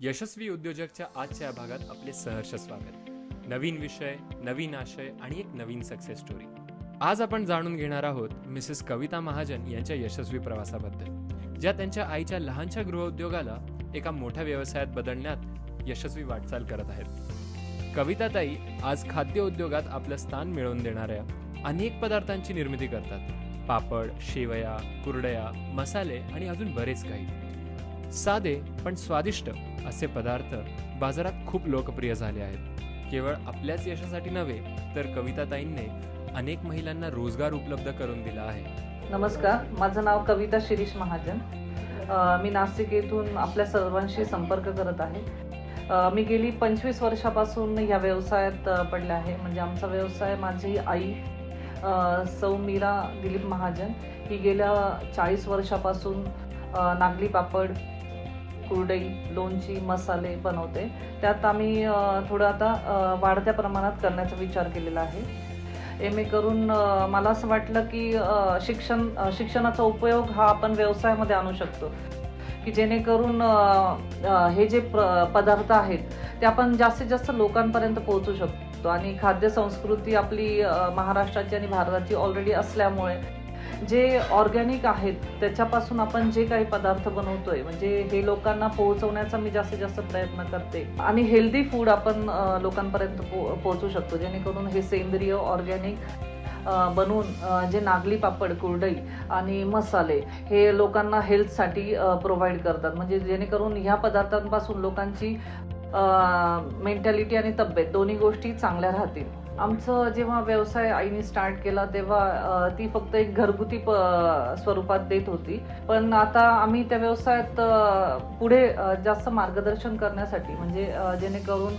यशस्वी उद्योजकच्या आजच्या या भागात आपले सहर्ष स्वागत. नवीन विषय नवीन आशय आणि एक नवीन सक्सेस स्टोरी आज आपण जाणून घेणार आहोत मिसेस कविता महाजन यांच्या यशस्वी प्रवासाबद्दल ज्या त्यांच्या आईच्या लहानशा गृहउद्योगाला एका मोठ्या व्यवसायात बदलण्यात यशस्वी वाटचाल करत आहेत. कविताताई आज खाद्य उद्योगात आपलं स्थान मिळवून देणाऱ्या अनेक पदार्थांची निर्मिती करतात. पापड शेवया कुरडया मसाले आणि अजून बरेच काही. साधे पण स्वादिष्ट असे पदार्थ बाजारात खूप लोकप्रिय झाले आहेत. केवळ आपल्याच यशासाठी नव्हे तर कविताताईंनी अनेक महिलांना रोजगार उपलब्ध करून दिला आहे. नमस्कार माझं नाव कविता शिरीष महाजन. मी नाशिक येथून आपल्या सर्वांशी संपर्क करत आहे. मी गेली पंचवीस वर्षापासून या व्यवसायात पडले आहे. म्हणजे आमचा व्यवसाय माझी आई सौ मीरा दिलीप महाजन. ही गेल्या चाळीस वर्षापासून नागली पापड कुरडई लोणची मसाले बनवते. त्यात आम्ही थोडं आता वाढत्या प्रमाणात करण्याचा विचार केलेला आहे. एम ए करून मला असं वाटलं की शिक्षण शिक्षणाचा उपयोग हा आपण व्यवसायामध्ये आणू शकतो. की जेणेकरून हे जे प्र- पदार्थ आहेत ते आपण जास्तीत जास्त लोकांपर्यंत पोहोचू शकतो. आणि खाद्य संस्कृती आपली महाराष्ट्राची आणि भारताची ऑलरेडी असल्यामुळे जे ऑर्गॅनिक आहेत त्याच्यापासून आपण जे काही पदार्थ बनवतोय म्हणजे हे लोकांना पोहोचवण्याचा मी जास्तीत जास्त प्रयत्न करते. आणि हेल्दी फूड आपण लोकांपर्यंत पो- पोहोचू शकतो जेणेकरून हे सेंद्रिय ऑर्गॅनिक बनवून जे नागली पापड कुरडई आणि मसाले हे लोकांना हेल्थसाठी प्रोव्हाइड करतात. म्हणजे जेणेकरून ह्या पदार्थांपासून लोकांची मेंटॅलिटी आणि तब्येत दोन्ही गोष्टी चांगल्या राहतील. आमचं जेव्हा व्यवसाय आईने स्टार्ट केला तेव्हा ती फक्त एक घरगुती प- स्वरूपात देत होती. पण आता आम्ही त्या व्यवसायात पुढे जास्त मार्गदर्शन करण्यासाठी म्हणजे जेणेकरून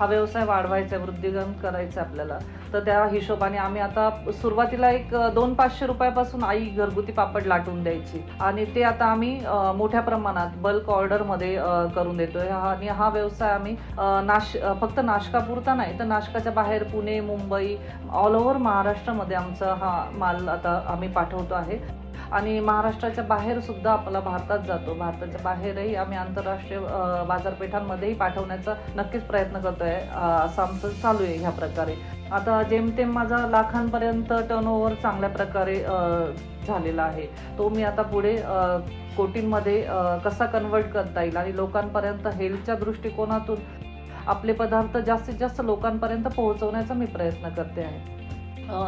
हा व्यवसाय वाढवायचा आहे वृद्धिगत करायचा आपल्याला. तर त्या हिशोबाने आम्ही आता सुरुवातीला एक दोन पाचशे रुपयापासून आई घरगुती पापड लाटून द्यायची. आणि ते आता आम्ही मोठ्या प्रमाणात बल्क ऑर्डरमध्ये करून देतोय. हा- आणि हा व्यवसाय आम्ही नाश फक्त नाशकापुरता नाही तर नाशकाच्या बाहेर पुणे मुंबई ऑल ओव्हर महाराष्ट्रामध्ये आमचा हा माल आता आम्ही पाठवतो आहे. आणि महाराष्ट्राच्या बाहेर सुद्धा आपला भारतात जातो. भारताच्या बाहेरही आम्ही आंतरराष्ट्रीय बाजारपेठांमध्येही पाठवण्याचा नक्कीच प्रयत्न करतो आहे असं आमचं चालू आहे ह्या प्रकारे. आता जेमतेम माझा लाखांपर्यंत टर्नओव्हर चांगल्या प्रकारे झालेला आहे. तो मी आता पुढे कोटींमध्ये कसा कन्वर्ट करता येईल आणि लोकांपर्यंत हेल्थच्या दृष्टिकोनातून आपले पदार्थ जास्तीत जास्त लोकांपर्यंत पोहोचवण्याचा मी प्रयत्न करते आहे.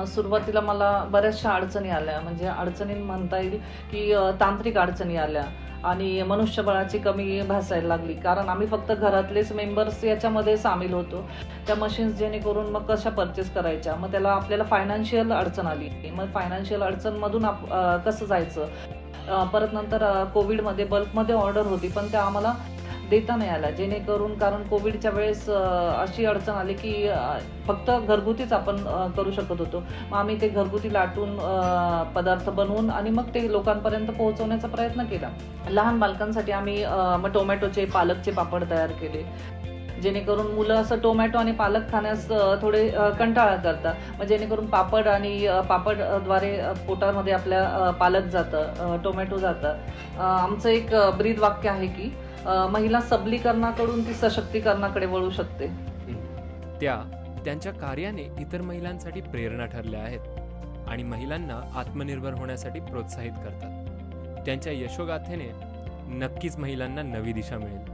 सुरुवातीला मला बऱ्याचशा अडचणी आल्या. म्हणजे अडचणी म्हणता येईल की तांत्रिक अडचणी आल्या आणि मनुष्यबळाची कमी भासायला लागली. कारण आम्ही फक्त घरातलेच मेंबर्स याच्यामध्ये सामील होतो. त्या मशीन्स जेणेकरून मग कशा परचेस करायच्या? मग त्याला आपल्याला फायनान्शियल अडचण आली. मग फायनान्शियल अडचणमधून आप कसं जायचं? परत नंतर कोविडमध्ये बल्कमध्ये ऑर्डर होती. पण त्या आम्हाला देता नाही आला. जेणेकरून कारण कोविडच्या वेळेस अशी अडचण आली की फक्त घरगुतीच आपण करू शकत होतो. मग आम्ही ते घरगुती लाटून पदार्थ बनवून आणि मग ते लोकांपर्यंत पोहोचवण्याचा प्रयत्न केला. लहान बालकांसाठी आम्ही मग टोमॅटोचे पालकचे पापड तयार केले. जेणेकरून मुलं असं टोमॅटो आणि पालक खाण्यास थोडे कंटाळा करतात. मग जेणेकरून पापड आणि पापडद्वारे पोटामध्ये आपल्या पालक जातं टोमॅटो जातं. आमचं एक ब्रीद वाक्य आहे की महिला सबलीकरणाकडून ती सशक्तीकरणाकडे वळू शकते. त्या त्यांच्या कार्याने इतर महिलांसाठी प्रेरणा ठरल्या आहेत आणि महिलांना आत्मनिर्भर होण्यासाठी प्रोत्साहित करतात. त्यांच्या यशोगाथेने नक्कीच महिलांना नवी दिशा मिळेल.